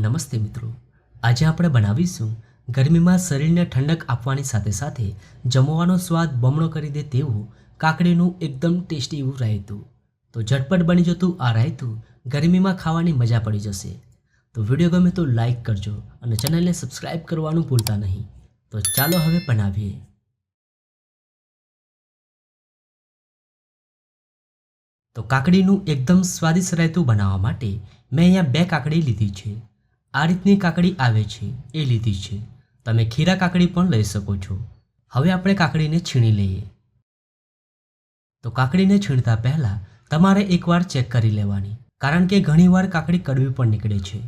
નમસ્તે મિત્રો. આજે આપણે બનાવીશું ગરમીમાં શરીરને ઠંડક આપવાની સાથે સાથે જમવાનો સ્વાદ બમણો કરી દે તેવું કાકડીનું એકદમ ટેસ્ટી એવું રાયતું. તો ઝટપટ બની જતું આ રાયતું ગરમીમાં ખાવાની મજા પડી જશે. તો વીડિયો ગમે તો લાઈક કરજો અને ચેનલને સબસ્ક્રાઈબ કરવાનું ભૂલતા નહીં. તો ચાલો હવે બનાવીએ. તો કાકડીનું એકદમ સ્વાદિષ્ટ રાયતું બનાવવા માટે મેં અહીંયા બે કાકડી લીધી છે. આ રીતની કાકડી આવે છે, એ લીધી છે. તમે ખીરા કાકડી પણ લઈ શકો છો. હવે આપણે કાકડીને છીણી લઈએ. તો કાકડીને છીણતા પહેલાં તમારે એકવાર ચેક કરી લેવાની, કારણ કે ઘણીવાર કાકડી કડવી પણ નીકળે છે.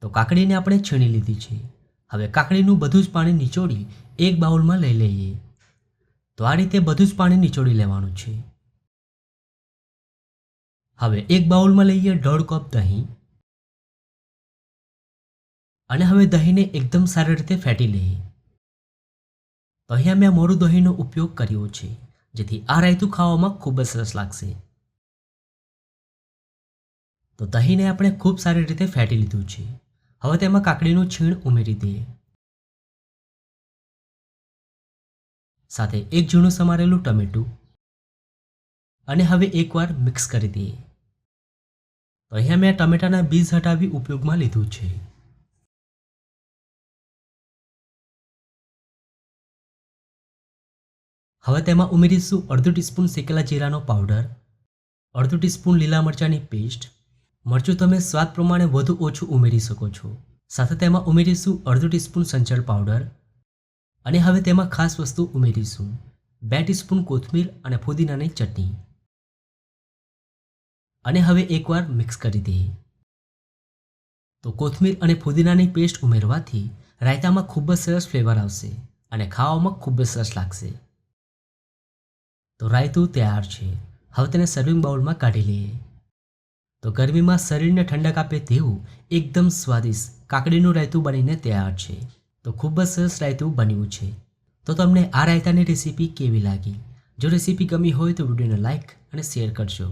તો કાકડીને આપણે છીણી લીધી છે. હવે કાકડીનું બધું જ પાણી નિચોડી એક બાઉલમાં લઈ લઈએ. તો આ રીતે બધું જ પાણી નિચોડી લેવાનું છે. હવે એક બાઉલમાં લઈએ દોઢ કપ દહીં. અને હવે દહીંને એકદમ સારી રીતે ફેટી લઈએ. તો મેં મોરું દહીંનો ઉપયોગ કર્યો છે, જેથી આ રાયતું ખાવામાં ખૂબ જ સરસ લાગશે. તો દહીંને આપણે ખૂબ સારી રીતે ફેટી લીધું છે. હવે તેમાં કાકડીનું છીણ ઉમેરી દઈએ. સાથે એક ઝીણું સમારેલું ટમેટું. અને હવે એકવાર મિક્સ કરી દઈએ. તો અહીંયા મેં ટમેટાના બીજ હટાવી ઉપયોગમાં લીધું છે. હવે તેમાં ઉમેરીશું અડધું ટીસ્પૂન શેકેલા જીરાનો પાવડર, અડધું ટીસ્પૂન લીલા મરચાંની પેસ્ટ. મરચું તમે સ્વાદ પ્રમાણે વધુ ઓછું ઉમેરી શકો છો. સાથે તેમાં ઉમેરીશું અડધું ટીસ્પૂન સંચળ પાવડર. અને હવે તેમાં ખાસ વસ્તુ ઉમેરીશું. બે ટીસ્પૂન કોથમીર અને ફુદીનાની ચટણી. અને હવે એકવાર મિક્સ કરી દઈએ. તો કોથમીર અને ફુદીનાની પેસ્ટ ઉમેરવાથી રાયતામાં ખૂબ જ સરસ ફ્લેવર આવશે અને ખાવામાં ખૂબ જ સરસ લાગશે. તો રાયતું તૈયાર છે. હવે તેને સર્વિંગ બાઉલમાં કાઢી લઈએ. તો ગરમીમાં શરીરને ઠંડક આપે તેવું એકદમ સ્વાદિષ્ટ કાકડીનું રાયતું બનીને તૈયાર છે. તો ખૂબ જ સરસ રાયતું બન્યું છે. તો તમને આ રાયતાની રેસીપી કેવી લાગી? જો રેસીપી ગમી હોય તો વિડીયોને લાઇક અને શેર કરજો.